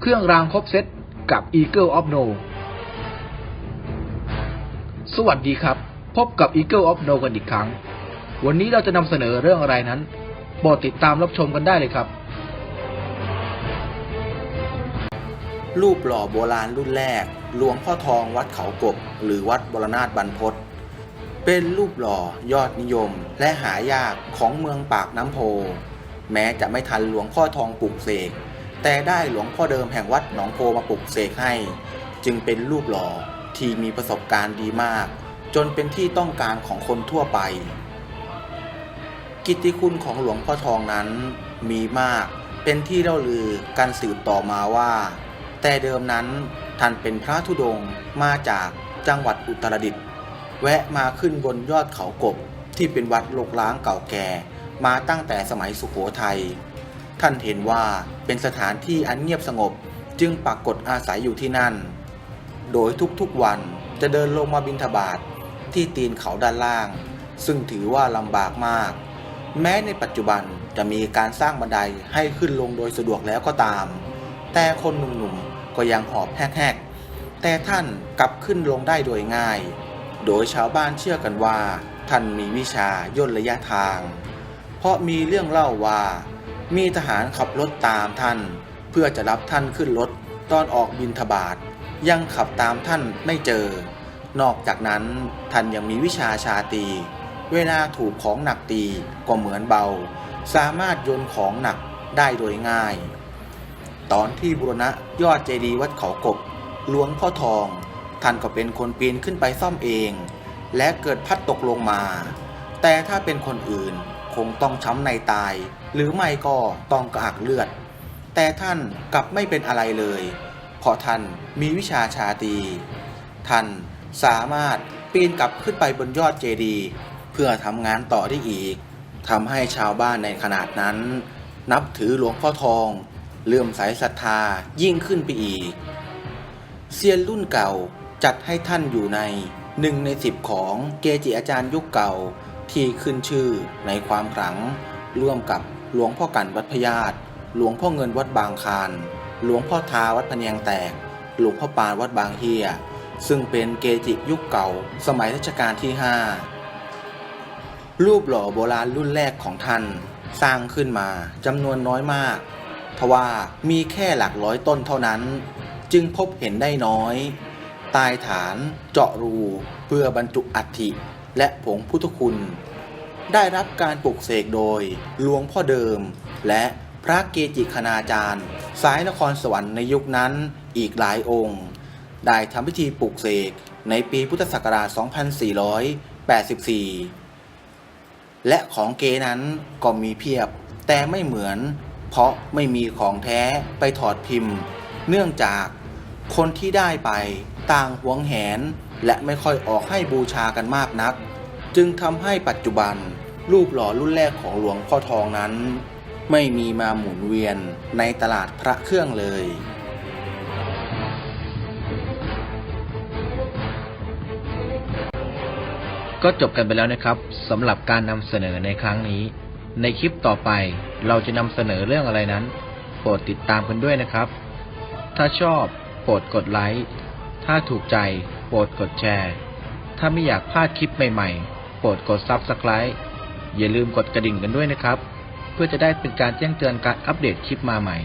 เครื่องรางครบเซตกับ Eagle of No สวัสดีครับ พบกับ Eagle of No กันอีกครั้ง วันนี้เราจะนำเสนอเรื่องอะไรนั้นโปรดติดตามรับชมกันได้เลยครับ รูปหล่อโบราณรุ่นแรก หลวงพ่อทองวัดเขากบ หรือวัดบรนาถบรรพตเป็นรูปหล่อยอดนิยมและหายากของเมืองปากน้ำโพ แม้จะไม่ทันหลวงพ่อทองปลุกเสก แต่ได้หลวงพ่อเดิมแห่งวัดหนองโพมาปลุกเสกให้ จึงเป็นรูปหล่อที่มีประสบการณ์ดีมาก จนเป็นที่ต้องการของคนทั่วไป กิตติคุณของหลวงพ่อทองนั้นมีมากเป็นที่เล่าลือการสืบต่อมาว่า แต่เดิมนั้นท่านเป็นพระธุดงค์มาจากจังหวัดอุตรดิตถ์แวะมาขึ้นบนยอดเขากบที่เป็นวัดโลกล้างเก่าแก่ มาตั้งแต่สมัยสุโขทัย ท่านเห็นว่าเป็นสถานที่อันเงียบสงบจึงปรากฏอาศัยอยู่ที่นั่น โดยทุกๆวันจะเดินลงมาบิณฑบาทที่ตีนเขาด้านล่าง ซึ่งถือว่าลำบากมาก แม้ในปัจจุบันจะมีการสร้างบันไดให้ขึ้นลงโดยสะดวกแล้วก็ตาม แต่คนหนุ่มๆก็ยังหอบแหกๆ แต่ท่านกลับขึ้นลงได้โดยง่าย โดยชาวบ้านเชื่อกันว่า ท่านมีวิชาย่นระยะทาง เพราะมีเรื่องเล่าว่า มีทหารขับรถตามท่าน เพื่อจะรับท่านขึ้นรถตอนออกบินทบาทยังขับตามท่านไม่เจอ นอกจากนั้นท่านยังมีวิชาชาตี เวลาถูกของหนักตีก็เหมือนเบา สามารถโยนของหนักได้โดยง่าย ตอนที่บุรณะยอดเจดีย์วัดเขากบหลวงพ่อทอง ท่านก็เป็นคนปีนขึ้นไปซ่อมเอง และเกิดพัดตกลงมา แต่ถ้าเป็นคนอื่น คงต้องช้ำในตาย หรือไม่ก็ต้องกระอักเลือด แต่ท่านกลับไม่เป็นอะไรเลย เพราะท่านมีวิชาชาตี ท่านสามารถปีนกลับขึ้นไปบนยอดเจดีย์เพื่อทำงานต่อได้อีกทำให้ชาวบ้านในขนาดนั้น นับถือหลวงพ่อทองเลื่อมใสศรัทธายิ่งขึ้นไปอีกเซียนรุ่นเก่าจัดให้ท่านอยู่ในหนึ่งในสิบของเกจิอาจารย์ยุคเก่า ที่ขึ้นชื่อในความขลัง ร่วมกับหลวงพ่อกันวัดพญาตหลวงพ่อเงินวัดบางคารหลวงพ่อทาวัดพเนียงแตก หลวงพ่อปานวัดบางเฮียซึ่งเป็นเกจิยุคเก่าสมัยรัชกาลที่ 5 รูปหล่อโบราณรุ่นแรกของท่านสร้างขึ้นมาจำนวนน้อยมากทว่ามีแค่หลักร้อยต้นเท่านั้น จึงพบเห็นได้น้อยใต้ฐานเจาะรูเพื่อบรรจุอัฐิ และผงพุทธคุณ ได้รับการปลุกเสกโดยหลวงพ่อเดิม และพระเกจิคณาจารย์ สายนครสวรรค์ในยุคนั้นอีกหลายองค์ ได้ทำพิธีปลุกเสกในปีพุทธศักราช 2484 และของเกนั้นก็มีเพียบแต่ไม่เหมือน เพราะไม่มีของแท้ไปถอดพิมพ์ เนื่องจากคนที่ได้ไปต่างหวงแหนและไม่ค่อยออกให้บูชากันมากนัก จึงทำให้ปัจจุบัน รูปหล่อรุ่นแรกของหลวงพ่อทองนั้น ไม่มีมาหมุนเวียนในตลาดพระเครื่องเลยก็จบกันไปแล้วนะครับสำหรับการนำเสนอในครั้งนี้ ในคลิปต่อไปเราจะนำเสนอเรื่องอะไรนั้น โปรดติดตามกันด้วยนะครับ ถ้าชอบโปรดกดไลค์ถ้าถูกใจโปรดกดแชร์ ถ้าไม่อยากพลาดคลิปใหม่ ๆ โปรดกด Subscribe อย่าลืมกดกระดิ่งกันด้วยนะครับ เพื่อจะได้เป็นการแจ้งเตือนการอัปเดตคลิปมาใหม่